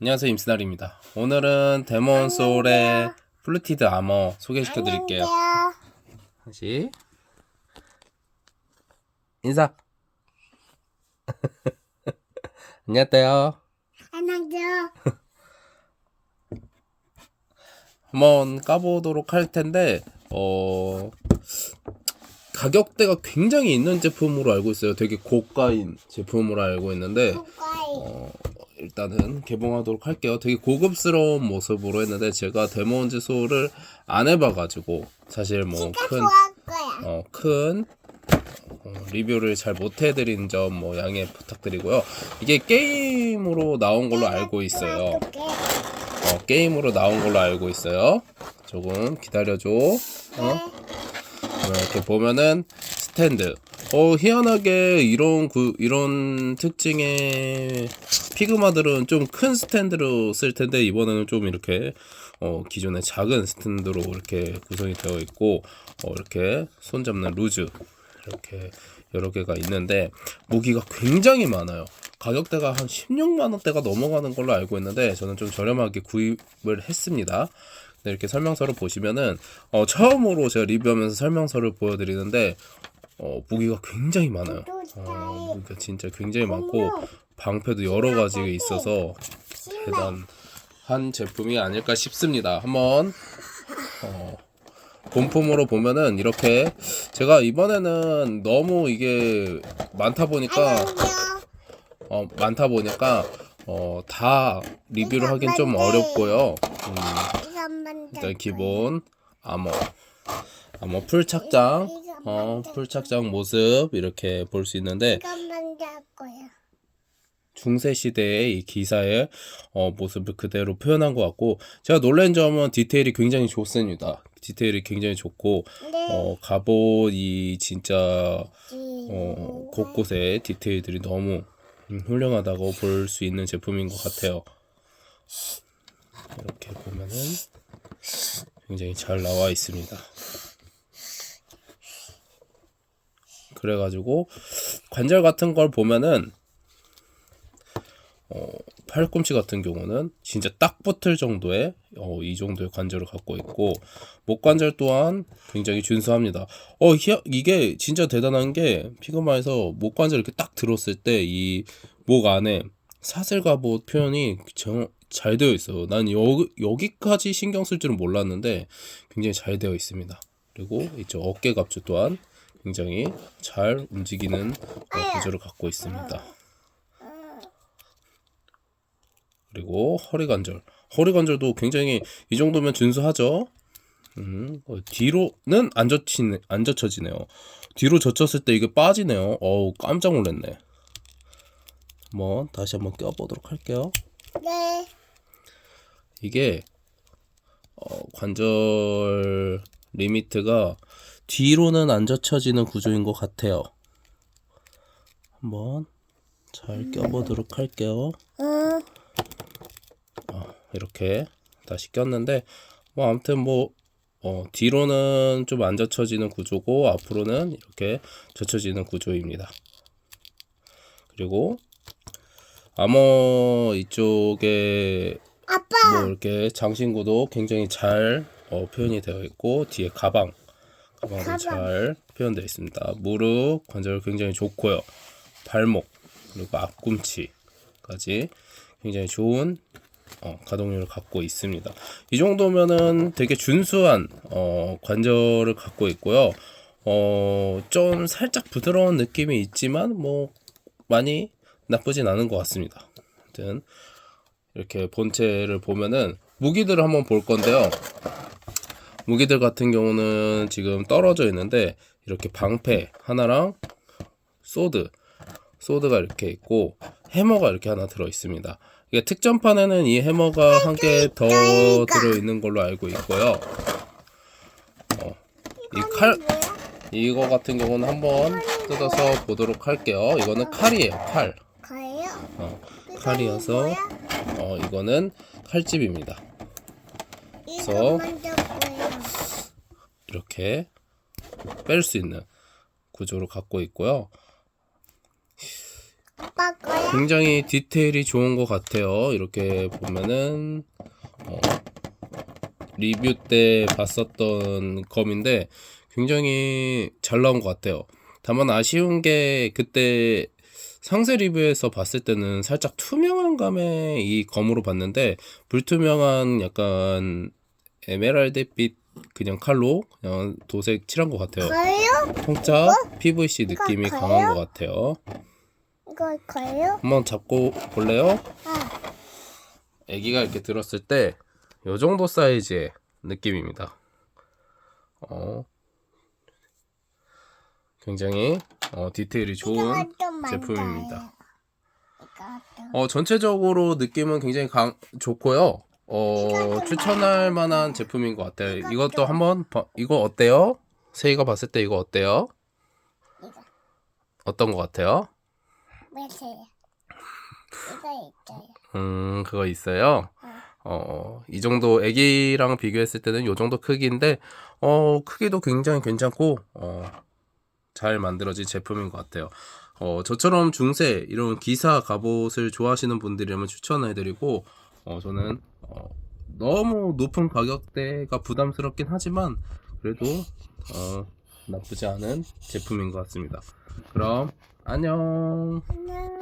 안녕하세요 임스날입니다. 오늘은 데몬 소울의 플루티드 아머 소개시켜 드릴게요. 다시 인사. 안녕하세요. 안녕하세요. 한번 까보도록 할 텐데 어 가격대가 굉장히 있는 제품으로 알고 있어요. 되게 고가인 제품으로 알고 있는데 고가이. 어, 일단은 개봉하도록 할게요. 되게 고급스러운 모습으로 했는데 제가 데몬즈 소울을 안 해봐가지고 사실 뭐큰 거야. 어, 큰 어, 리뷰를 잘 못해드린 점 뭐 양해 부탁드리고요. 이게 게임으로 나온 걸로 알고 있어요. 어, 게임으로 나온 걸로 알고 있어요. 조금 기다려줘. 어? 어, 이렇게 보면은 스탠드. 어 희한하게 이런 그 이런 특징의 피그마들은 좀 큰 스탠드로 쓸 텐데 이번에는 좀 이렇게 어 기존의 작은 스탠드로 이렇게 구성이 되어 있고 어 이렇게 손 잡는 루즈 이렇게 여러 개가 있는데 무기가 굉장히 많아요. 가격대가 한 16만 원대가 넘어가는 걸로 알고 있는데 저는 좀 저렴하게 구입을 했습니다. 네, 이렇게 설명서를 보시면은 어, 처음으로 제가 리뷰하면서 설명서를 보여드리는데 어, 무기가 굉장히 많아요. 어, 무기가 진짜 굉장히 많고 방패도 여러 가지가 있어서 대단한 제품이 아닐까 싶습니다. 한번 어, 본품으로 보면은 이렇게 제가 이번에는 너무 이게 많다 보니까. 어, 많다 보니까 어, 다 리뷰를 하긴 좀 어렵고요. 음, 일단 기본 아머 아머 풀 착장 어, 풀 착장 모습 이렇게 볼 수 있는데 이것만 잘 거야. 중세 시대의 이 기사의 어, 모습을 그대로 표현한 것 같고 제가 놀란 점은 디테일이 굉장히 좋습니다. 디테일이 굉장히 좋고 네. 어, 갑옷이 진짜 어, 곳곳에 디테일들이 너무 음, 훌륭하다고 볼 수 있는 제품인 것 같아요. 이렇게 보면은 굉장히 잘 나와 있습니다. 그래가지고 관절 같은 걸 보면은 어, 팔꿈치 같은 경우는 진짜 딱 붙을 정도의 어, 이 정도의 관절을 갖고 있고 목 관절 또한 굉장히 준수합니다. 어 희, 이게 진짜 대단한 게 피그마에서 목 관절 이렇게 딱 들었을 때 이 목 안에 사슬 갑옷 표현이 정, 잘 되어 있어요. 난 여, 여기까지 신경 쓸 줄은 몰랐는데 굉장히 잘 되어 있습니다. 그리고 이쪽 어깨 갑주 또한 굉장히 잘 움직이는 어, 구조를 갖고 있습니다. 그리고 허리 관절. 허리 관절도 굉장히 이 정도면 준수하죠. 음, 어, 뒤로는 안 젖히네, 안 젖혀지네요. 뒤로 젖혔을 때 이게 빠지네요. 어우, 깜짝 놀랐네. 한번 다시 한번 껴보도록 할게요. 네. 이게 어, 관절 리미트가 뒤로는 안 젖혀지는 구조인 것 같아요. 한번 잘 껴보도록 할게요. 응. 이렇게 다시 꼈는데 뭐 아무튼 뭐 어, 뒤로는 좀 안 젖혀지는 구조고 앞으로는 이렇게 젖혀지는 구조입니다. 그리고 아머 이쪽에 아빠. 뭐 이렇게 장신구도 굉장히 잘 어, 표현이 되어 있고 뒤에 가방 가방. 잘 표현되어 있습니다. 무릎 관절 굉장히 좋고요. 발목 그리고 앞꿈치까지 굉장히 좋은 어, 가동률을 갖고 있습니다. 이 정도면은 되게 준수한 어, 관절을 갖고 있고요. 어, 좀 살짝 부드러운 느낌이 있지만 뭐 많이 나쁘진 않은 것 같습니다. 아무튼 이렇게 본체를 보면은 무기들을 한번 볼 건데요. 무기들 같은 경우는 지금 떨어져 있는데 이렇게 방패 하나랑 소드, 소드가 이렇게 있고 해머가 이렇게 하나 들어 있습니다. 이게 특전판에는 이 해머가 한 개 더 들어 있는 걸로 알고 있고요. 어, 이 칼, 이거 같은 경우는 한번 뜯어서 보도록 할게요. 이거는 칼이에요, 칼. 어, 칼이어서 어, 이거는 칼집입니다. 그래서. 이렇게 뺄 수 있는 구조를 갖고 있고요. 굉장히 디테일이 좋은 것 같아요. 이렇게 보면은 어, 리뷰 때 봤었던 검인데 굉장히 잘 나온 것 같아요. 다만 아쉬운 게 그때 상세 리뷰에서 봤을 때는 살짝 투명한 감의 이 검으로 봤는데 불투명한 약간 에메랄드빛 그냥 칼로 그냥 도색 칠한 것 같아요. 거요? 통짜 PVC 느낌이 이거 강한 것 같아요. 이거 거요? 한번 잡고 볼래요? 아, 아기가 이렇게 들었을 때 요 정도 사이즈의 느낌입니다. 어, 굉장히 어, 디테일이 좋은 이거 좀. 제품입니다. 이거 좀. 어, 전체적으로 느낌은 굉장히 강, 좋고요. 어, 추천할 만한 제품인 것 같아요. 이것도 한번 봐- 이거 어때요? 세이가 봤을 때 이거 어때요? 이거 어떤 것 같아요? 몇이에요? 이거 있어요. 음, 그거 있어요. 어. 어, 이 정도 애기랑 비교했을 때는 요 정도 크기인데, 어, 크기도 굉장히 괜찮고, 어, 잘 만들어진 제품인 것 같아요. 어, 저처럼 중세, 이런 기사 갑옷을 좋아하시는 분들이라면 추천해드리고, 어, 저는, 어, 너무 높은 가격대가 부담스럽긴 하지만, 그래도, 어, 나쁘지 않은 제품인 것 같습니다. 그럼, 안녕. 안녕.